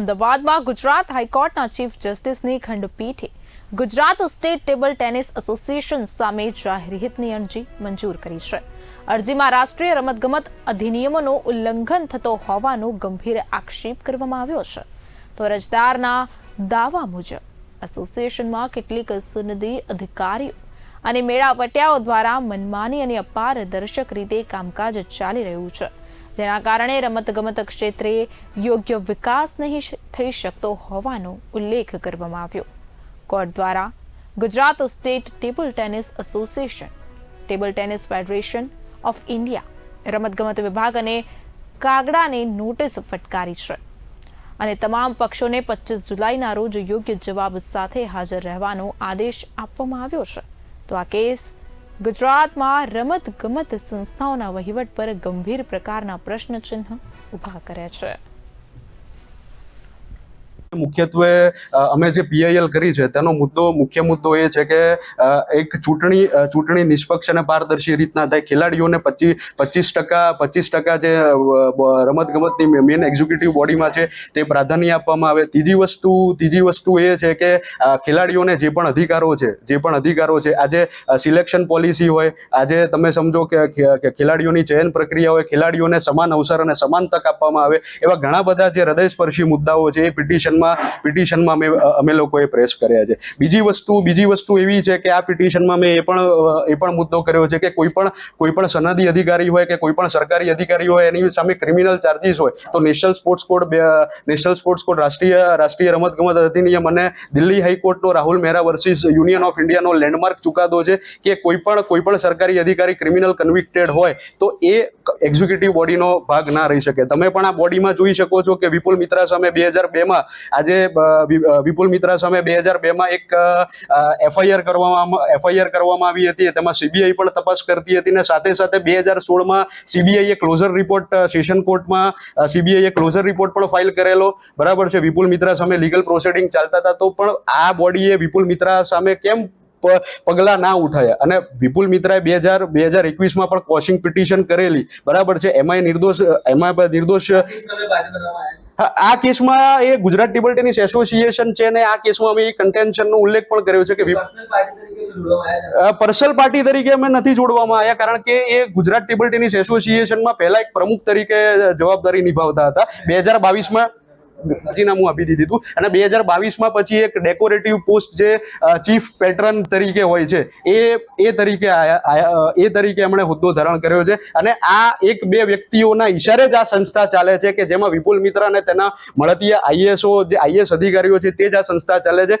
અમદાવાદમાં ગુજરાત હાઈકોર્ટના ચીફ જસ્ટિસની ખંડપીઠે Gujarat state table tennis association સામે જાહેરહિતની અરજી મંજૂર કરી છે. અરજીમાં રાષ્ટ્રીય રમતગમત અધિનિયમનો ઉલ્લંઘન થતો હોવાનો ગંભીર આક્ષેપ કરવામાં આવ્યો છે. તો અરજદારના દાવા મુજબ એસોસિએશનમાં કેટલીક સુનદી અધિકારીઓ અને મેળાવટિયાઓ દ્વારા મનમાની અને અપારદર્શક રીતે કામકાજ ચાલી રહ્યું છે. જેના કારણે રમતગમત ક્ષેત્રે યોગ્ય વિકાસ નહીં થઈ શકતો હોવાનો ઉલ્લેખ કરવામાં આવ્યો. કોર્ટ દ્વારા Gujarat state table tennis association, table tennis federation of India, રમતગમત વિભાગ અને કાગડાને નોટિસ ફટકારી છે. અને તમામ પક્ષોને પચીસ જુલાઈના રોજ યોગ્ય જવાબ સાથે હાજર રહેવાનો આદેશ આપવામાં આવ્યો છે. તો આ કેસ ગુજરાતમાં રમત ગમત સંસ્થાઓના વહીવટ પર ગંભીર પ્રકારના પ્રશ્નચિહ્ન ઊભા કરે છે. મુખ્યત્વે અમે જે પીઆઈએલ કરી છે, તેનો મુદ્દો, મુખ્ય મુદ્દો એ છે કે એક ચૂંટણી ચૂંટણી નિષ્પક્ષ અને પારદર્શી રીતના થાય. ખેલાડીઓને પચીસ પચીસ ટકા પચીસ ટકા જે રમત ગમતની મેન એક્ઝિક્યુટિવ બોડીમાં છે, તે પ્રાધાન્ય આપવામાં આવે. ત્રીજી વસ્તુ ત્રીજી વસ્તુ એ છે કે ખેલાડીઓને જે પણ અધિકારો છે, જે પણ અધિકારો છે, આજે સિલેક્શન પોલિસી હોય, આજે તમે સમજો કે ખેલાડીઓની ચયન પ્રક્રિયા હોય, ખેલાડીઓને સમાન અવસર અને સમાન તક આપવામાં આવે, એવા ઘણા બધા જે હૃદયસ્પર્શી મુદ્દાઓ છે, એ પિટિશનમાં પિટિશનમાં અમે અમે લોકોએ પ્રેસ કર્યા છે. બીજી વસ્તુ બીજી વસ્તુ એવી છે કે આ પિટિશનમાં મેં એ પણ એ પણ મુદ્દો કર્યો છે કે કોઈ પણ કોઈ પણ સનદી અધિકારી હોય કે કોઈ પણ સરકારી અધિકારી હોય, એની સામે ક્રિમિનલ ચાર્જીસ હોય, તો national sports code national sports code રાષ્ટ્રીય રાષ્ટ્રીય રમતગમત અધિનિયમ અને Delhi હાઈકોર્ટનો Rahul Mehra versus union of ઇન્ડિયાનો landmark ચુકાદો છે કે કોઈ પણ કોઈ પણ સરકારી અધિકારી ક્રિમિનલ કન્વિક્ટેડ હોય, તો એ એક્ઝિક્યુટિવ બોડીનો ભાગ ના રહી શકે. તમે પણ આ બોડીમાં જોઈ શકો છો કે વિપુલ મિત્રા સામે બે હજાર બેમાં આજે વિપુલ મિત્રા સામે બે હજાર બેમાં એક એફઆઈઆર કરવામાં એફઆઈઆર કરવામાં આવી હતી. તેમાં સીબીઆઈ પણ તપાસ કરતી હતી ને સાથે સાથે બે હજાર સોળમાં સીબીઆઈએ ક્લોઝર રિપોર્ટ સેશન કોર્ટમાં સીબીઆઈએ ક્લોઝર રિપોર્ટ પણ ફાઇલ કરેલો. બરાબર છે, વિપુલ મિત્રા સામે લીગલ પ્રોસિડિંગ ચાલતા હતા તો પણ આ બોડીએ વિપુલ મિત્રા સામે કેમ પગલાં ના ઉઠાયા? અને વિપુલ મિત્રાએ બે હજાર બે હજાર એકવીસમાં પણ કોશિંગ પિટિશન કરેલી. બરાબર છે, એમાંય નિર્દોષ એમાં નિર્દોષ આ કેસમાં એ ગુજરાત ટેબલ ટેનિસ એસોસિએશન છે ને આ કેસમાં અમે કન્ટેન્શનનો ઉલ્લેખ પણ કર્યો છે કે પર્સનલ પાર્ટી તરીકે અમે નથી જોડવામાં આવ્યા કારણ કે એ ગુજરાત ટેબલ ટેનિસ એસોસિએશનમાં પહેલા એક પ્રમુખ તરીકે જવાબદારી નિભાવતા હતા. બે હજાર બાવીસમાં રાજીનામું આપી દીધું અને બે હજાર બાવીસમાં પછી એક ડેકોરેટિવ પોસ્ટ જે ચીફ પેટર્ન તરીકે હોય છે, એ એ તરીકે એ તરીકે એમણે હોદ્દો ધારણ કર્યો છે. અને આ એક બે વ્યક્તિઓના ઈશારે જ આ સંસ્થા ચાલે છે કે જેમાં વિપુલ મિત્ર અને તેના મળતીય આઈએસઓ, જે આઈએસ અધિકારીઓ છે, તે જ આ સંસ્થા ચાલે છે.